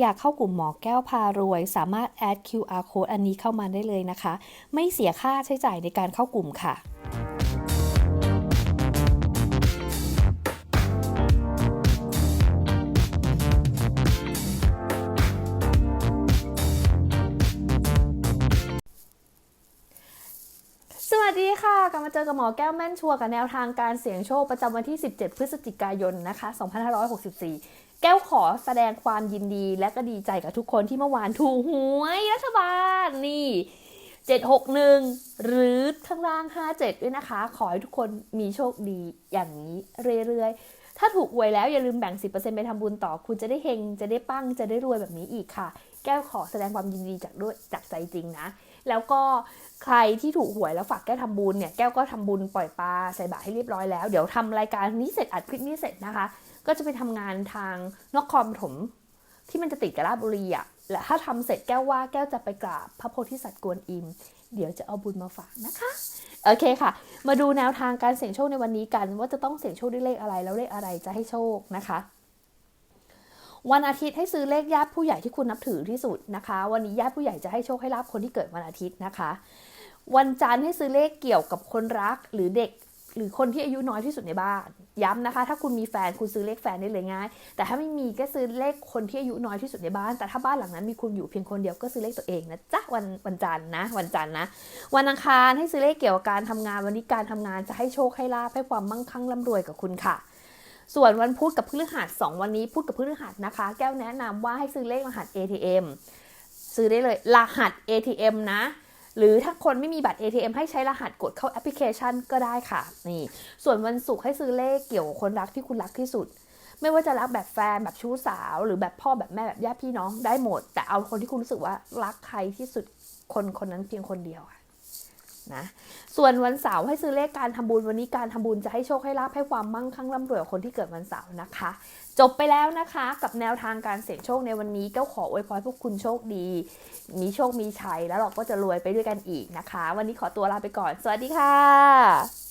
อยากเข้ากลุ่มหมอแก้วพารวย สามารถแอด QR code อันนี้เข้ามาได้เลยนะคะ ไม่เสียค่าใช้จ่ายในการเข้ากลุ่มค่ะสวัสดีค่ะกลับมาเจอกับหมอแก้วแม่นชัวกับแนวทางการเสี่ยงโชคประจำวันที่ 17 พฤศจิกายนนะคะ 2564 แก้วขอแสดงความยินดีและก็ดีใจกับทุกคนที่เมื่อวานถูกหวยรัฐบาลนี่761 หรือข้างล่าง 57 ด้วยนะคะ ขอให้ทุกคนมีโชคดีอย่างนี้เรื่อยๆ ถ้าถูกหวยแล้วอย่าลืมแบ่ง 10%ไปทำบุญต่อ คุณจะได้เฮง จะได้ปั้ง จะได้รวยแบบนี้อีกค่ะ แก้วขอแสดงความยินดีจากด้วยจากใจจริงนะ แล้วก็ใครที่ถูกหวยแล้วฝากแก้วทำบุญเนี่ยแก้วก็ทำบุญปล่อยปลาใส่บาตรให้เรียบร้อยแล้ว เดี๋ยวทำรายการนี้เสร็จอัดคลิปนี้เสร็จนะคะ ก็จะไปทำงานทางนครปฐมที่มันจะติดกับราชบุรีอะและถ้าทำเสร็จแก้วว่าแก้วจะไปกราบพระโพธิสัตว์กวนอิม เดี๋ยวจะเอาบุญมาฝากนะคะโอเคค่ะ มาดูแนวทางการเสี่ยงโชคในวันนี้กัน ว่าจะต้องเสี่ยงโชคด้วยเลขอะไรแล้วเลขอะไรจะให้โชคนะคะ วันอาทิตย์ให้ซื้อเลขญาติผู้ใหญ่ที่คุณนับถือที่สุดนะคะ วันนี้ญาติผู้ใหญ่จะให้โชคให้ลาบคนที่เกิดวันอาทิตย์นะคะ วันจันทร์ให้ซื้อเลขเกี่ยวกับคนรักหรือเด็กหรือคนที่อายุน้อยที่สุดในบ้าน ย้ำนะคะ ถ้าคุณมีแฟนคุณซื้อเลขแฟนได้เลยง่าย แต่ถ้าไม่มีก็ซื้อเลขคนที่อายุน้อยที่สุดในบ้าน แต่ถ้าบ้านหลังนั้นมีคุณอยู่เพียงคนเดียวก็ซื้อเลขตัวเองนะจ๊ะวันวันจันทร์นะ วันจันทร์นะ วันอังคารให้ซื้อเลขเกี่ยวกับการทำงานวันนี้การทำงานจะให้โชคให้ลาภให้ความมั่งคั่งร่ำรวยกับคุณค่ะ ส่วนวันพุธกับพฤหัสสองวันนี้พุธกับพฤหัสนะคะ แก้วแนะนำว่าให้ซื้อเลขรหัส ATM ซื้อได้เลยรหัส ATM นะ หรือถ้าคนไม่มีบัตร ATM ให้ใช้รหัสกดเข้าแอปพลิเคชันก็ได้ค่ะนี่ ส่วนวันศุกร์ให้ซื้อเลขเกี่ยวกับคนรักที่คุณรักที่สุด ไม่ว่าจะรักแบบแฟนแบบชู้สาว หรือแบบพ่อแบบแม่แบบญาติพี่น้องได้หมด แต่เอาคนที่คุณรู้สึกว่ารักใครที่สุดคนคนนั้นเพียงคนเดียวค่ะ นะส่วนวันเสาร์ให้ซื้อเลขการทำบุญวันนี้การทำบุญจะให้โชคให้ลาภให้ความมั่งคั่งร่ำรวยกับคนที่เกิดวันเสาร์นะคะ จบไปแล้วนะคะกับแนวทางการเสี่ยงโชคในวันนี้ก็ขออวยพรพวกคุณโชคดี มีโชคมีชัยแล้วเราก็จะรวยไปด้วยกันอีกนะคะ วันนี้ขอตัวลาไปก่อน สวัสดีค่ะ